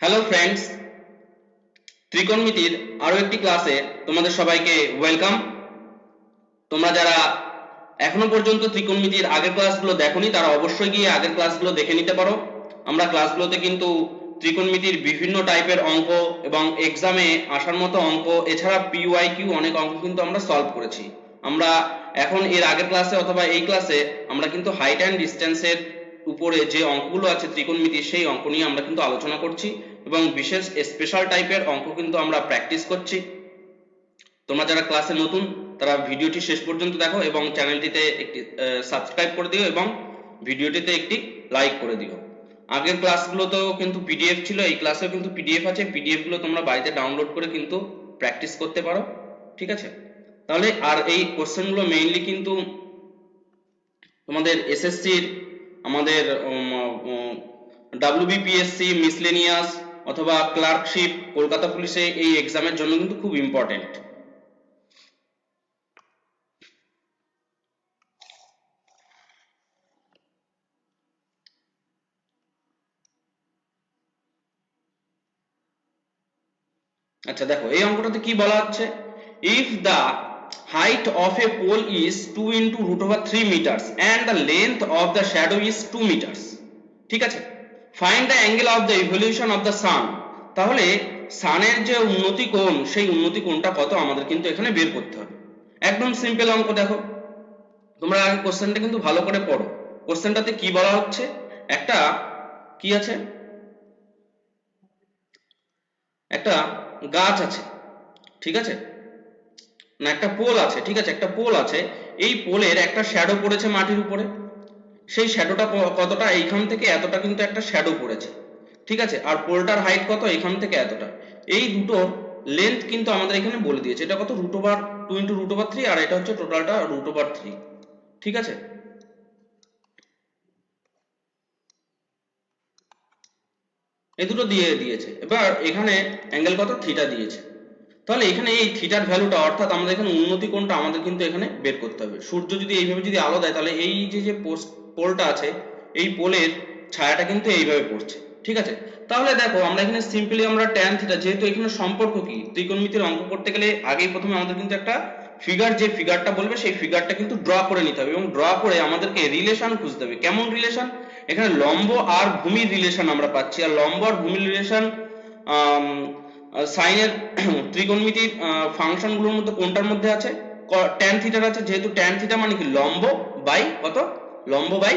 Hello friends ত্রিকোণমিতির আরও একটি ক্লাসে তোমাদের সবাইকে ওয়েলকাম তোমরা যারা এখনও পর্যন্ত ত্রিকোণমিতির আগের ক্লাসগুলো দেখোনি, তারা অবশ্যই গিয়ে আগের ক্লাসগুলো দেখে নিতে পারো। আমরা ক্লাসগুলোতে কিন্তু ত্রিকোণমিতির বিভিন্ন টাইপের অঙ্ক এবং এক্সামে আসার মতো অঙ্ক, এছাড়া পিওয়াই কিউ অনেক অঙ্ক কিন্তু আমরা সলভ করেছি। আমরা এখন এর আগের ক্লাসে অথবা এই ক্লাসে আমরা কিন্তু হাইট অ্যান্ড ডিস্টেন্সের উপরে যে অঙ্কগুলো আছে ত্রিকোণমিতির সেই অঙ্ক নিয়ে আমরা কিন্তু আলোচনা করছি এবং বিশেষ স্পেশাল টাইপের অঙ্ক কিন্তু আমরা প্র্যাকটিস করছি। তোমরা যারা ক্লাসে নতুন, তারা ভিডিওটি শেষ পর্যন্ত দেখো এবং চ্যানেলটিতে একটি সাবস্ক্রাইব করে দিও এবং ভিডিওটিতে একটি লাইক করে দিও। আগের ক্লাসগুলোতেও কিন্তু পিডিএফ ছিল, এই ক্লাসেও কিন্তু পিডিএফ আছে। পিডিএফগুলো তোমরা বাড়িতে ডাউনলোড করে কিন্তু প্র্যাকটিস করতে পারো। ঠিক আছে? তাহলে আর এই কোশ্চেনগুলো মেইনলি কিন্তু তোমাদের এসএসসির আমাদের ডাব্লিউবিপিএসসি মিসলেনিয়াস অথবা ক্লার্কশিপ কলকাতা পুলিশে এই এক্সামের জন্য কিন্তু খুব ইম্পর্টেন্ট আচ্ছা দেখো, এই অঙ্কটাতে কি বলা হচ্ছে? If the height of a pole is 2 into root over 3 meters and the length of the shadow is 2 meters. ঠিক আছে? Find the angle of the evolution of the sun. তাহলে সানের যে উন্নতি কোণ, সেই উন্নতি কোণটা কত? আমাদের কিন্তু এখানে বের করতে হবে। একদম সিম্পল অঙ্ক দেখো। তোমরা আগে কোশ্চেনটা কিন্তু ভালো করে পড়ো। কোশ্চেনটাতে কি বলা হচ্ছে? একটা কি আছে? একটা গাছ আছে। ঠিক আছে? না, একটা পোল আছে, ঠিক আছে? একটা পোল আছে। এই পোলের একটা শ্যাডো পড়েছে মাটির উপরে। সেই শ্যাডোটা কতটা? এইখান থেকে এতটা কিন্তু একটা শ্যাডো পড়েছে। ঠিক আছে? আর পোলটার হাইট কত? এখান থেকে এতটা। এই দুটোর লেন্থ কিন্তু আমাদের এখানে বলে দিয়েছে। এটা কত? Root over two into root over three আর এটা হচ্ছে টোটালটা রুট ওভার থ্রি ঠিক আছে? এই দুটো দিয়ে দিয়েছে। এবার এখানে অ্যাঙ্গেল কত? থিটা দিয়েছে। তাহলে এখানে এই থিটার ভ্যালুটা অর্থাৎ আমাদের এখানে উন্নতি কোণটা আমাদের কিন্তু এখানে বের করতে হবে। সূর্য যদি এইভাবে যদি আলো দেয়, তাহলে এই যে যে পোলটা আছে, এই পোলের ছায়াটা কিন্তু এইভাবে পড়ছে। ঠিক আছে? তাহলে দেখো, আমরা এখানে সিম্পলি আমরা ট্যান থিটা যেহেতু এখানে সম্পর্ক কি, ত্রিকোণমিতির অঙ্ক করতে গেলে আগেই প্রথমে আমাদের কিন্তু একটা ফিগার যে ফিগারটা বলবে, সেই ফিগারটা কিন্তু ড্র করে নিতে হবে এবং ড্র করে আমাদেরকে রিলেশন খুঁজতে হবে। কেমন রিলেশন এখানে লম্ব আর ভূমির রিলেশন আমরা পাচ্ছি। আর লম্ব আর ভূমির রিলেশন সাইনের ত্রিকোণমিতির ফাংশনগুলোর মধ্যে কোনটার মধ্যে আছে? ট্যান থিটার আছে, যেহেতু ট্যান থিটা মানে কি? লম্ব বাই কত? লম্ব বাই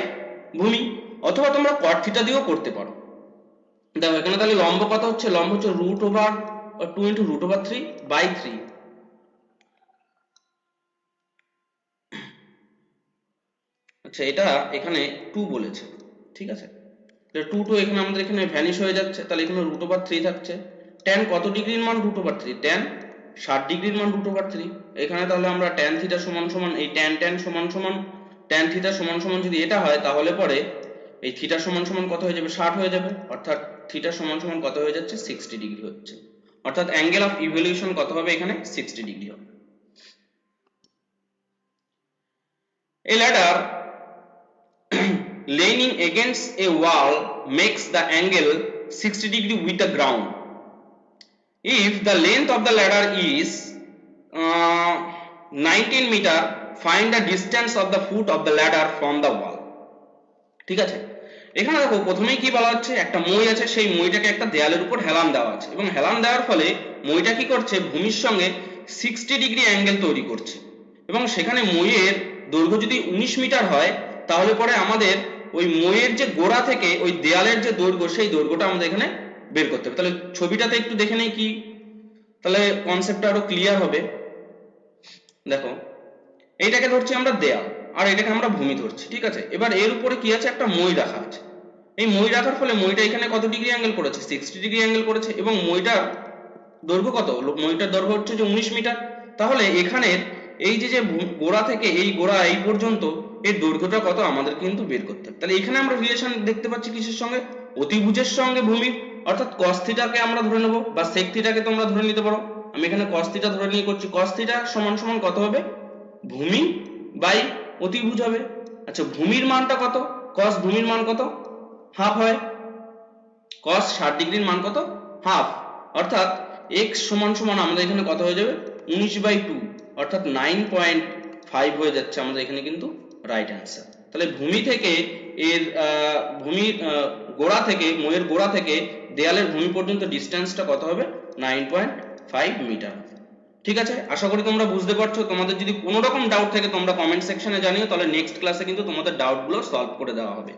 ভূমি। অথবা তোমরা কট থিটা দিয়েও করতে পারো। দেখো, এখানে তাহলে লম্ব কত হচ্ছে? লম্ব হচ্ছে root over two into root over three by three আচ্ছা এটা এখানে টু বলেছে। ঠিক আছে? টু টু এখানে আমাদের এখানে ভ্যানিশ হয়ে যাচ্ছে। তাহলে এখানে রুট ওভার থ্রি থাকছে। ট্যান কত ডিগ্রির মান রুট ওভার থ্রি ট্যান ষাট ডিগ্রির মান রুট ওভার থ্রি এখানে তাহলে আমরা ট্যান থিটা সমান সমান, এই ট্যান ট্যান সমান সমান ট্যান থিটা সমান সমান যদি এটা হয়, তাহলে পরে এই থিটা সমান সমান কত হয়ে যাবে? ষাট হয়ে যাবে। অর্থাৎ থিটা সমান সমান কত হয়ে যাচ্ছে? সিক্সটি ডিগ্রি হচ্ছে। অর্থাৎ অ্যাঙ্গেল অফ ইভলিউশন কত হবে এখানে? সিক্সটি ডিগ্রি হবে। A ladder leaning against a wall makes the angle 60 degree with the ground. If the length of the ladder is uh, 19 meter, find the distance of the foot of the ladder from the wall. ঠিক আছে? এখানে দেখো প্রথমেই কি বলা হচ্ছে? একটা মই আছে সেই মইটাকে একটা দেয়ালের উপর হেলান দেওয়া আছে। এবং হেলান দেওয়ার ফলে মইটা কি করছে? ভূমির সঙ্গে 60 ডিগ্রি অ্যাঙ্গেল তৈরি করছে। এবং সেখানে মইয়ের দৈর্ঘ্য যদি 19 মিটার হয় তাহলে পরে আমাদের ওই মইয়ের যে গোড়া থেকে ওই দেয়ালের যে দৈর্ঘ্য সেই দৈর্ঘ্যটা আমাদের এখানে বের করতে হবে। তাহলে ছবিটাতে একটু দেখে নেই কি? তাহলে কনসেপ্টটা আরও ক্লিয়ার হবে। দেখো, এইটাকে ধরছি আমরা দেয়াল, আর এটাকে আমরা ভূমি ধরছি, ঠিক আছে? এবার এর উপরে কি আছে? একটা মই রাখা আছে। এই মই রাখার ফলে মইটা এখানে কত ডিগ্রি অ্যাঙ্গেল করেছে? সিক্সটি ডিগ্রি অ্যাঙ্গেল করেছে, এবং মইটার দৈর্ঘ্য কত? মইটার দৈর্ঘ্য হচ্ছে যে উনিশ মিটার। তাহলে এখানের এই যে যে গোড়া থেকে এই গোড়া এই পর্যন্ত, এর দৈর্ঘ্যটা কত? আমাদের কিন্তু বের করতে হবে। তাহলে এখানে আমরা রিলেশন দেখতে পাচ্ছি কিসের সঙ্গে? অতিভুজের সঙ্গে ভূমির অর্থাৎ cos থিটাকে আমরা ধরে নেব বা sec থিটাকে তোমরা ধরে নিতে পারো। আমি এখানে cos থিটা ধরে নিয়ে করছি। cos থিটা সমান সমান কত হবে? ভূমি বাই অতিভুজ হবে। আচ্ছা ভূমির মানটা কত? cos ভূমির মান কত? হাফ হয়। cos ষাট ডিগ্রির মান কত? হাফ অর্থাৎ x সমান সমান আমাদের এখানে কত হয়ে যাবে? উনিশ বাই টু অর্থাৎ নাইন পয়েন্ট ফাইভ হয়ে যাচ্ছে আমাদের এখানে কিন্তু রাইট অ্যান্সার তাহলে ভূমি থেকে এর ভূমির গোড়া থেকে, ময়ের গোড়া থেকে দেয়ালের ভূমি পর্যন্ত ডিস্টেন্সটা কত হবে? নাইন পয়েন্ট ফাইভ মিটার ঠিক আছে? আশা করি তোমরা বুঝতে পারছ। তোমাদের যদি কোনো রকম ডাউট থাকে তোমরা কমেন্ট সেকশনে জানিও। তাহলে নেক্সট ক্লাসে কিন্তু তোমাদের ডাউটগুলো সলভ করে দেওয়া হবে।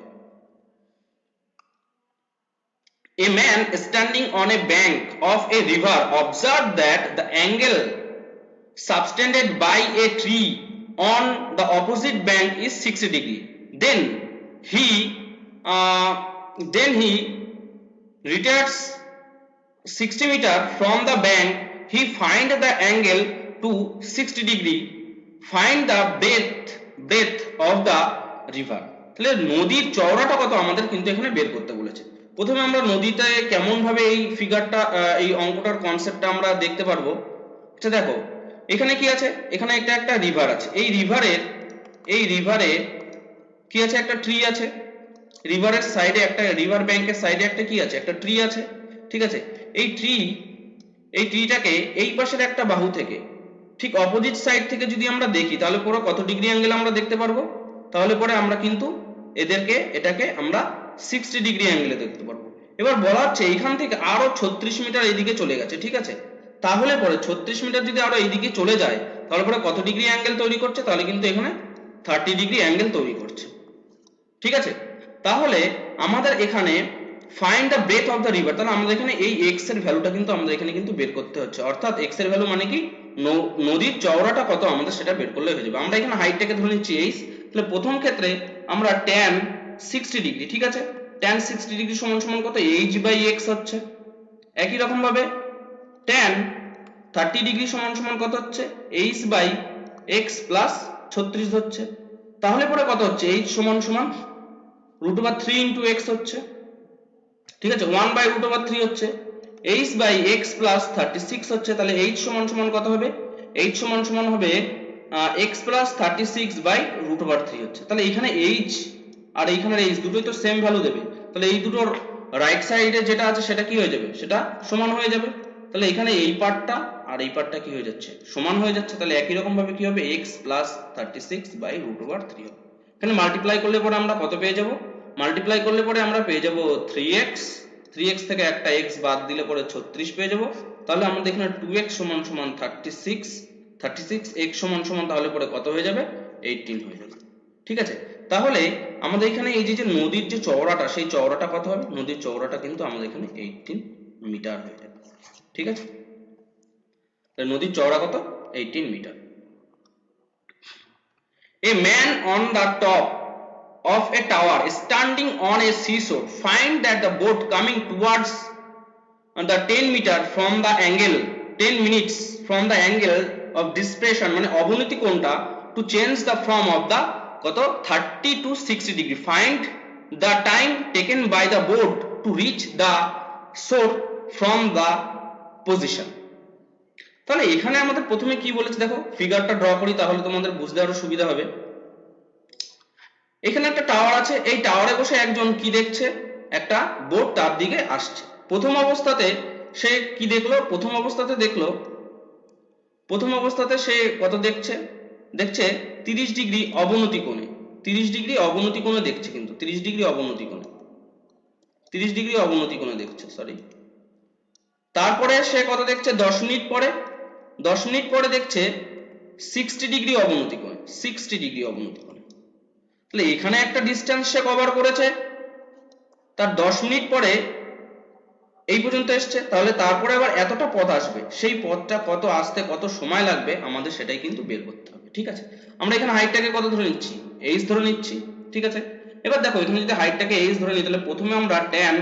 A man standing on a bank of a river observed that the angle subtended by a tree on the opposite bank is 60 degree. Then he uh, then he retires 60 meter from the bank. He find the angle to 60 degree. Find the breadth breadth of the river. তাহলে নদীর চওড়াটা কত আমাদের কিন্তু এখানে বের করতে বলেছে প্রথমে আমরা নদীতে কেমন ভাবে এই ফিগারটা এই অঙ্কটার কনসেপ্টটা আমরা দেখতে পারব আচ্ছা দেখো, এখানে কি আছে এখানে একটা একটা রিভার আছে এই রিভারের এই রিভারে কি আছে একটা ট্রি আছে রিভারের সাইডে একটা রিভার ব্যাংকের সাইডে একটা কি আছে? একটা ট্রি আছে। ঠিক আছে? এই ট্রি এই ট্রিটাকে এই পাশের একটা বাহু থেকে, ঠিক অপোজিট সাইড থেকে যদি আমরা দেখি, তাহলে পুরো কত ডিগ্রি অ্যাঙ্গেল আমরা দেখতে পারব? তাহলে পরে আমরা কিন্তু এদেরকে, এটাকে আমরা সিক্সটি ডিগ্রি অ্যাঙ্গেলে দেখতে পারব। এবার বলা হচ্ছে এইখান থেকে আরও ছত্রিশ মিটার এইদিকে চলে গেছে, ঠিক আছে? তাহলে পরে ছত্রিশ মিটার যদি আরও এইদিকে চলে যায়, তাহলে পরে কত ডিগ্রি অ্যাঙ্গেল তৈরি করছে? তাহলে কিন্তু এখানে থার্টি ডিগ্রি অ্যাঙ্গেল তৈরি করছে। ঠিক আছে? তাহলে আমাদের এখানে find the breadth of the river তাহলে আমাদের এখানে এই এক্সের ভ্যালুটা কিন্তু আমাদের এখানে কিন্তু বের করতে হচ্ছে। অর্থাৎ এক্সের ভ্যালু মানে কি? নদীর চওড়াটা কত? আমাদের সেটা বের করলে হয়ে যাবে। আমরা এখানে হাইটটাকে ধরে নিচ্ছি এইচ তাহলে প্রথম ক্ষেত্রে আমরা tan 60 ডিগ্রি ঠিক আছে? tan 60 ডিগ্রি সমান সমান কত? h বাই x হচ্ছে। একই রকম ভাবে tan 30 ডিগ্রি সমান সমান কত হচ্ছে? h বাই x প্লাস 36 হচ্ছে। তাহলে পরে কত হচ্ছে? h সমান সমান root over three into X হচ্ছে। ঠিক আছে? One by root over three হচ্ছে। H by X plus thirty six হচ্ছে, তাহলে এইচ সমান সমান কত হবে? এইচ সমান সমান হবে X plus thirty six by root over three হচ্ছে। তাহলে এখানে এইচ আর এইখানের এইচ দুটোই তো সেম ভ্যালু দেবে। তাহলে এই দুটোর রাইট সাইডে যেটা আছে, সেটা কি হয়ে যাবে? সেটা সমান হয়ে যাবে। তাহলে এখানে এই পার্টটা আর এই পার্টটা কি হয়ে যাচ্ছে? সমান হয়ে যাচ্ছে। তাহলে একই রকম ভাবে কি হবে? X plus thirty six by root over three হবে। এখানে মাল্টিপ্লাই করলে পরে আমরা কত পেয়ে যাব? মাল্টিপ্লাই করলে পরে আমরা পেয়ে যাব 3x 3x থেকে একটা x বাদ দিলে পরে 36 পেয়ে যাব। তাহলে আমাদের এখানে 2x সমান সমান 36 36 x সমান সমান তাহলে পরে কত হয়ে যাবে? 18 হয়ে যাবে। ঠিক আছে? তাহলে আমাদের এখানে এই যে নদীর যে চওড়াটা, সেই চওড়াটা কত হবে? নদীর চওড়াটা কিন্তু আমাদের এখানে 18 মিটার হয়ে যাবে। ঠিক আছে? নদীর চওড়া কত? 18 metre. A man on the top of a tower standing on a seashore find that the boat coming towards the 10 meter from the angle 10 minutes from the angle of dispersion মানে অবনতি কোণটা to change the form of the কত 30 to 60 degree find the time taken by the boat to reach the shore from the position তাহলে এখানে আমাদের প্রথমে কি বলেছে দেখো ফিগারটা ড্র করি তাহলে তোমাদের বুঝতে আরও সুবিধা হবে এখানে একটা টাওয়ার আছে, এই টাওয়ারে বসে একজন কি দেখছে? একটা বোট তার দিকে আসছে। প্রথম অবস্থাতে সে কি দেখল? প্রথম অবস্থাতে দেখল, প্রথম অবস্থাতে সে কত দেখছে? দেখছে 30 ডিগ্রি অবনতি কোণে। 30 ডিগ্রি অবনতি কোণে দেখছে কিন্তু 30 ডিগ্রি অবনতি কোণে। 30 ডিগ্রি অবনতি কোণে দেখছে সরি তারপরে সে কত দেখছে? 10 মিনিট পরে। 10 মিনিট পরে দেখছে 60 ডিগ্রি অবনতি কোণে 60 ডিগ্রি অবনতি কোণে। তাহলে এখানে একটা ডিস্টেন্স সে কভার করেছে, তার 10 মিনিট পরে এই পর্যন্ত এসছে। তাহলে তারপরে আবার এতটা পথ আসবে, সেই পথটা কত আসতে কত সময় লাগবে, আমাদের সেটাই কিন্তু বের করতে হবে, ঠিক আছে? আমরা এখানে হাইটটাকে কত ধরে নিচ্ছি? এইচ ধরে নিচ্ছি, ঠিক আছে? এবার দেখো, এখানে যদি হাইটটাকে এইচ ধরে নিই, তাহলে প্রথমে আমরা tan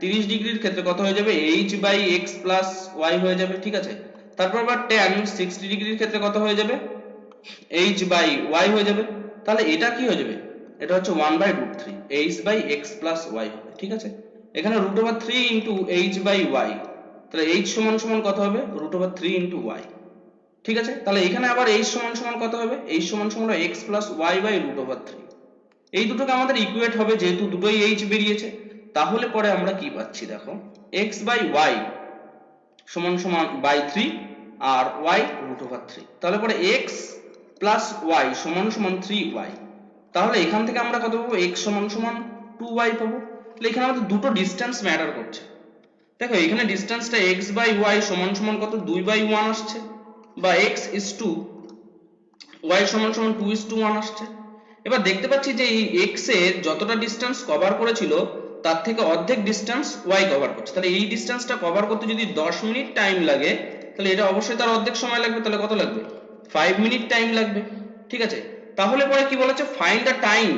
30 ডিগ্রির ক্ষেত্রে কত হয়ে যাবে? H by x plus y হয়ে যাবে, ঠিক আছে? তারপর আবার tan 60 ডিগ্রির ক্ষেত্রে কত হয়ে যাবে? H বাই y হয়ে যাবে। তাহলে এটা কি হয়ে যাবে? এটা হচ্ছে 1 by root three H by X plus Y হবে, ঠিক আছে? এখানে root over three into H by Y তাহলে এইচ সমান সমান কত হবে? Root over three into Y ঠিক আছে? তাহলে এখানে আবার এইচ সমান সমান কত হবে? এইচ সমান সমান X plus Y by root over three এই দুটোকে আমাদের ইকুয়েট হবে যেহেতু দুটোই এইচ বেরিয়েছে, তাহলে পরে আমরা কি পাচ্ছি দেখো? এক্স বাই ওয়াই সমান সমান বাই থ্রি আর ওয়াই রুট ওভার থ্রি তাহলে পরে এক্স প্লাস ওয়াই সমান সমান থ্রি ওয়াই তাহলে এখান থেকে আমরা কত পাবো? এক্স সমান সমান টু ওয়াই পাবো। তাহলে এখানে আমাদের দুটো ডিস্টেন্স ম্যাটার করছে। দেখো, এখানে ডিস্টেন্সটা এক্স বাই ওয়াই সমান সমান কত? দুই বাই ওয়ান আসছে। বা এক্স ইস টু ওয়াই সমান সমান টু ইস টু ওয়ান আসছে। এবার দেখতে পাচ্ছি যে এই এক্সের যতটা ডিস্টেন্স কভার করেছিল, তার থেকে অর্ধেক ডিস্টেন্স ওয়াই কভার করছে। তাহলে এই ডিস্টেন্সটা কভার করতে যদি 10 মিনিট টাইম লাগে, তাহলে এটা অবশ্যই তার অর্ধেক সময় লাগবে। তাহলে কত লাগবে? 5 মিনিট টাইম লাগবে। ঠিক আছে? তাহলে পরে কি বলেছে ফাইন্ড দ্য টাইম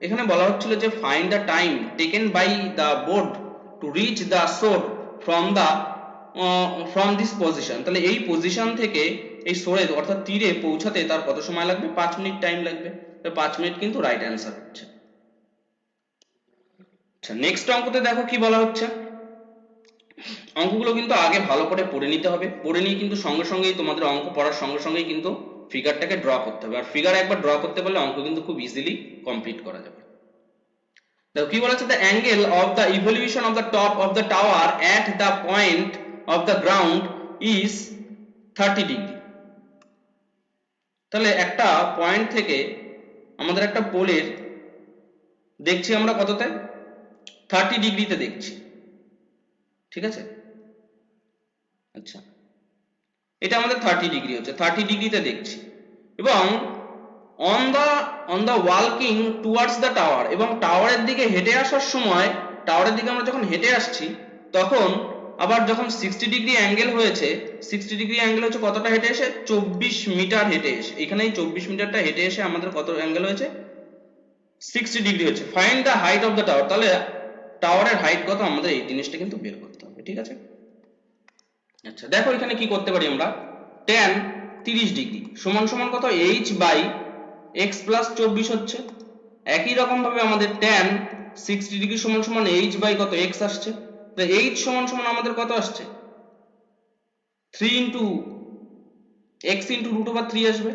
এখানে বলা হচ্ছিল যে find the time taken by the board to reach the shore from the from this position তাহলে এই পজিশন থেকে এই সোরে অর্থাৎ তীরে পৌঁছাতে তার কত সময় লাগবে? পাঁচ মিনিট টাইম লাগবে। 5 মিনিট কিন্তু রাইট অ্যান্সার হচ্ছে। আচ্ছা নেক্সট অঙ্কতে দেখো কি বলা হচ্ছে? অঙ্কগুলো কিন্তু আগে ভালো করে পড়ে নিতে হবে। পড়ে নিয়ে কিন্তু সঙ্গে সঙ্গেই তোমাদের অঙ্ক পড়ার সঙ্গে সঙ্গেই কিন্তু ফিগারটাকে ড্র করতে হবে। আর ফিগার একবার ড্র করতে পারলে অঙ্ক কিন্তু খুব ইজিলি কমপ্লিট করা যাবে। দেখো, কি বলা বলেছে? The angle of the elevation of the top of the tower at the point of the ground is thirty degree তাহলে একটা পয়েন্ট থেকে আমাদের একটা পোলের দেখছি আমরা কততে? থার্টি ডিগ্রিতে দেখছি। ঠিক আছে? আচ্ছা। এটা আমাদের থার্টি ডিগ্রি হচ্ছে থার্টি ডিগ্রিতে দেখছি। এবং অন দা অন দা ওয়ালকিং টুয়ার্ডস দ্য টাওয়ার এবং টাওয়ারের দিকে হেঁটে আসার সময় টাওয়ারের দিকে আমরা যখন হেঁটে আসছি, তখন আবার যখন সিক্সটি ডিগ্রি অ্যাঙ্গেল হয়েছে সিক্সটি ডিগ্রি অ্যাঙ্গেল হচ্ছে কতটা হেঁটে এসে? চব্বিশ মিটার হেঁটে এসে। এখানে এই চব্বিশ মিটারটা হেঁটে এসে আমাদের কত অ্যাঙ্গেল হয়েছে? সিক্সটি ডিগ্রি হচ্ছে find the height of the tower তাহলে টাওয়ারের হাইট কত? আমাদের এই জিনিসটা কিন্তু বের করতে হবে, ঠিক আছে? আচ্ছা দেখো এখানে কি করতে পারি আমরা? tan 30 ডিগ্রি, সমান সমান কত? h বাই x প্লাস চব্বিশ হচ্ছে। একই রকম ভাবে আমাদের tan 60 ডিগ্রি সমান সমান h বাই কত? x আসছে। তো h সমান সমান আমাদের কত আসছে? 3 into x into root over three আসবে।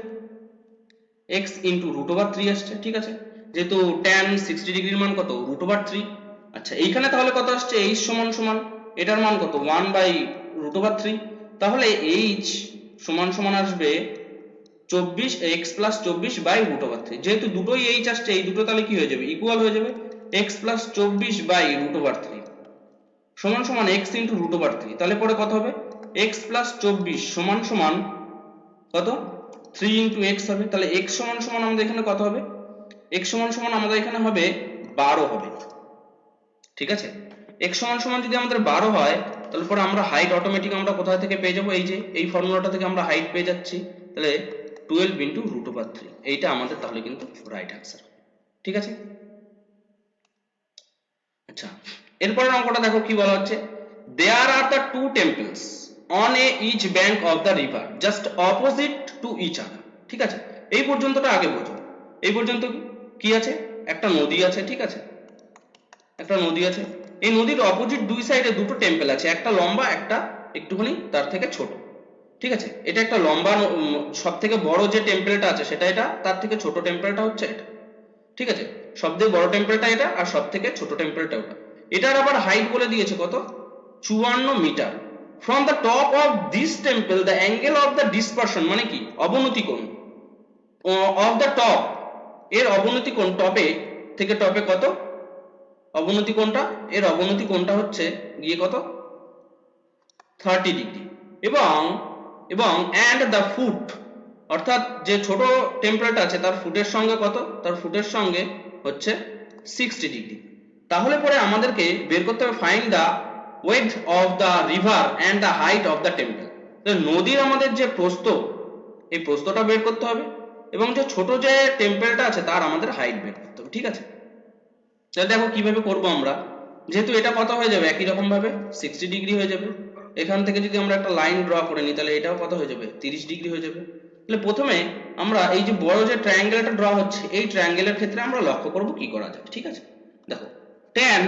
x into root over three আসছে, ঠিক আছে? যেহেতু tan 60 ডিগ্রির মান কত? রুট ওভার থ্রি আচ্ছা এইখানে তাহলে কত আসছে? h সমান সমান, এটার মান কত? 1 বাই রুট ওভার থ্রি তাহলে h সমান সমান আসবে চব্বিশ এক্স প্লাস চব্বিশ বাই রুট ওভার থ্রি যেহেতু দুটোই এইচ আসছে, এই দুটো তাহলে কি হয়ে যাবে? ইকুয়াল হয়ে যাবে এক্স প্লাস চব্বিশ বাই রুট ওভার থ্রি সমান সমান X into root over three তাহলে পরে কত হবে? এক্স প্লাস চব্বিশ সমান সমান কত? থ্রি ইন্টু এক্স হবে। তাহলে এক্স সমান সমান আমাদের এখানে কত হবে? এক্স সমান সমান আমাদের এখানে হবে বারো হবে। ঠিক আছে? এক্স সমান সমান যদি আমাদের বারো হয় তাহলে পরে আমরা হাইট অটোমেটিক আমরা কোথা থেকে পেয়ে যাব? এই যে, এই ফর্মুলাটা থেকে আমরা হাইট পেয়ে যাচ্ছি। তাহলে twelve into root over three এইটা আমাদের তাহলে কিন্তু রাইট অ্যান্সার ঠিক আছে? আচ্ছা এরপরের অঙ্কটা দেখো কি বলা হচ্ছে। There are the two temples on a each bank of the river just opposite to each other ঠিক আছে? এই পর্যন্তটা আগে বোঝো। এই পর্যন্ত কি আছে? একটা নদী আছে, ঠিক আছে? একটা নদী আছে। এই নদীর অপোজিট দুই সাইডে দুটো টেম্পল আছে, একটা লম্বা, একটা একটুখানি তার থেকে ছোট। ঠিক আছে? এটা একটা লম্বা সব থেকে বড় যে টেম্পেলটা আছে, সেটা এটা, তার থেকে ছোট টেম্পেলটা হচ্ছে এটা। ঠিক আছে? সব থেকে বড় টেম্পলটা এটা, আর সব থেকে ছোট টেম্পলটা ওটা। এটার আবার হাইট বলে দিয়েছে কত? চুয়ান্ন metre. From the top of this temple the angle of the depression মানে কি? অবনতি কোণ। অফ দ্য টপ এর অবনতি কোণ টপে থেকে টপে কত? অবনতি কোণটা? এর অবনতি কোণটা হচ্ছে গিয়ে কত? থার্টি ডিগ্রি এবং এবং অ্যান্ড দ্য ফুট অর্থাৎ যে ছোট টেম্পারেট আছে, তার ফুটের সঙ্গে কত? তার ফুটের সঙ্গে হচ্ছে সিক্সটি ডিগ্রি তাহলে পরে আমাদেরকে বের করতে হবে find the width of the river and the height of the temple নদীর আমাদের যে প্রস্থ, এই প্রস্থটা বের করতে হবে। এবং যে ছোট যে টেম্পেলটা আছে, তার আমাদের হাইট বের করতে হবে, ঠিক আছে? তাহলে দেখো কীভাবে করব আমরা? যেহেতু এটা কত হয়ে যাবে, একই রকম ভাবে সিক্সটি ডিগ্রি হয়ে যাবে। এখান থেকে যদি আমরা একটা লাইন ড্র করে নিই, তাহলে এটাও কত হয়ে যাবে, তিরিশ ডিগ্রি হয়ে যাবে। তাহলে প্রথমে আমরা এই যে বড় যে ট্রায়াঙ্গেলটা ড্র হচ্ছে, এই ট্রায়াঙ্গেলের ক্ষেত্রে আমরা লক্ষ্য করব কি করা যায় ঠিক আছে? দেখো, tan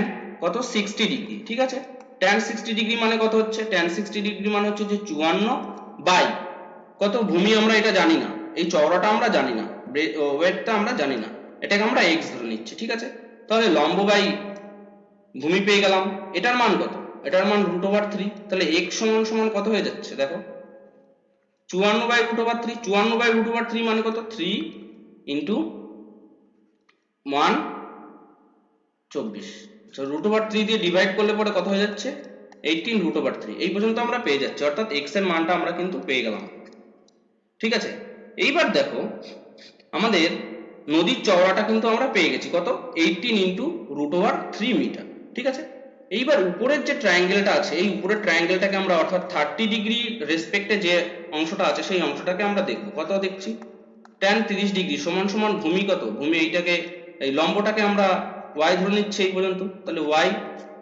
কত? সিক্সটি ডিগ্রি ঠিক আছে? tan সিক্সটি ডিগ্রি মানে কত হচ্ছে? tan সিক্সটি ডিগ্রি মানে হচ্ছে যে চুয়ান্ন বাই কত ভূমি আমরা এটা জানি না। এই চওড়াটা আমরা জানি না ওয়েটটা আমরা জানি না। এটাকে আমরা এক্স ধরে নিচ্ছি, ঠিক আছে? তাহলে লম্ব বাই ভূমি পেয়ে গেলাম। এটার মান কত? এটার মান রুট ওভার থ্রি তাহলে এক্স সমান সমান কত হয়ে যাচ্ছে? দেখো। চুয়ান্ন বাই রুট ওভার থ্রি চুয়ান্ন বাই রুট ওভার থ্রি মানে কত? থ্রি ইন্টু ওয়ান চব্বিশ। রুট ওভার থ্রি দিয়ে ডিভাইড করলে পরে কত হয়ে যাচ্ছে? এইটিন রুট ওভার থ্রি এই পর্যন্ত আমরা পেয়ে যাচ্ছি। অর্থাৎ এক্সের মানটা আমরা কিন্তু পেয়ে গেলাম। ঠিক আছে? এইবার দেখো, আমাদের নদীর চওড়াটা কিন্তু আমরা পেয়ে গেছি। কত? Eighteen into root over three metre ঠিক আছে? এইবার উপরের যে ট্রায়াঙ্গেলটা আছে, এই উপরের ট্রায়াঙ্গেলটাকে আমরা অর্থাৎ থার্টি ডিগ্রি রেসপেক্টে যে অংশটা আছে, সেই অংশটাকে আমরা দেখব। কত দেখছি? ট্যান তিরিশ ডিগ্রি সমান সমান ভূমি কত? ভূমি এইটাকে, এই লম্বটাকে আমরা ওয়াই ধরে নিচ্ছি এই পর্যন্ত। তাহলে ওয়াই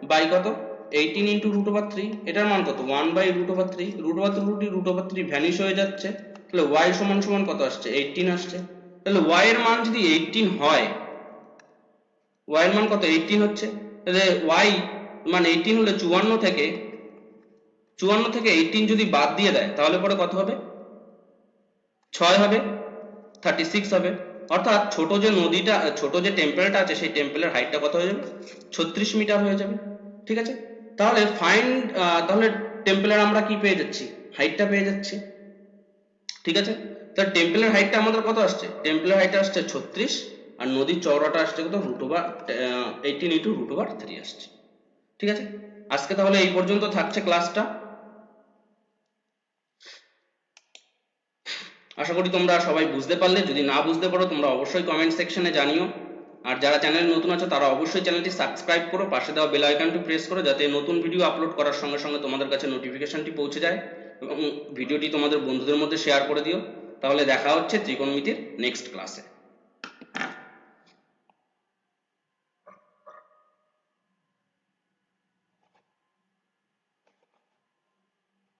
বাই কত? Eighteen into root over three এটার মান কত? One by root over three root over three root over three vanish হয়ে যাচ্ছে। তাহলে ওয়াই সমান সমান কত আসছে? এইটিন আসছে। তাহলে ওয়াই এর মান যদি এইটিন হয় ওয়াই এর মান কত? এইটিন হচ্ছে। তাহলে ওয়াই মান এইটিন হলে চুয়ান্ন থেকে চুয়ান্ন থেকে এইটিন যদি বাদ দিয়ে দেয়, তাহলে পরে কত হবে? ছয় হবে থার্টি সিক্স হবে। অর্থাৎ ছোট যে নদীটা, ছোট যে টেম্পেলটা আছে, সেই টেম্পেলের হাইটটা কত হয়ে যাবে? ছত্রিশ মিটার হয়ে যাবে। ঠিক আছে? তাহলে ফাইন্ড তাহলে টেম্পেলের আমরা কি পেয়ে যাচ্ছি? হাইটটা পেয়ে যাচ্ছি। ঠিক আছে? তাহলে টেম্পেলের হাইটটা আমাদের কত আসছে? টেম্পেলের হাইটটা আসছে ছত্রিশ, আর নদীর চওড়াটা আসছে কত? Root over eighteen into root over three আসছে। ঠিক আছে? আজকে তাহলে এই পর্যন্ত থাকছে ক্লাসটা আশা করি তোমরা সবাই বুঝতে পারলে। যদি না বুঝতে পারো, তোমরা অবশ্যই কমেন্ট সেকশনে জানিও। আর যারা চ্যানেলে নতুন আছো, তারা অবশ্যই চ্যানেলটি সাবস্ক্রাইব করো। পাশে দেওয়া বেল আইকনটি প্রেস করো, যাতে নতুন ভিডিও আপলোড করার সঙ্গে সঙ্গে তোমাদের কাছে নোটিফিকেশনটি পৌঁছে যায়। এবং ভিডিওটি তোমাদের বন্ধুদের মধ্যে শেয়ার করে দিও। তাহলে দেখা হচ্ছে ত্রিকোণমিতির নেক্সট ক্লাসে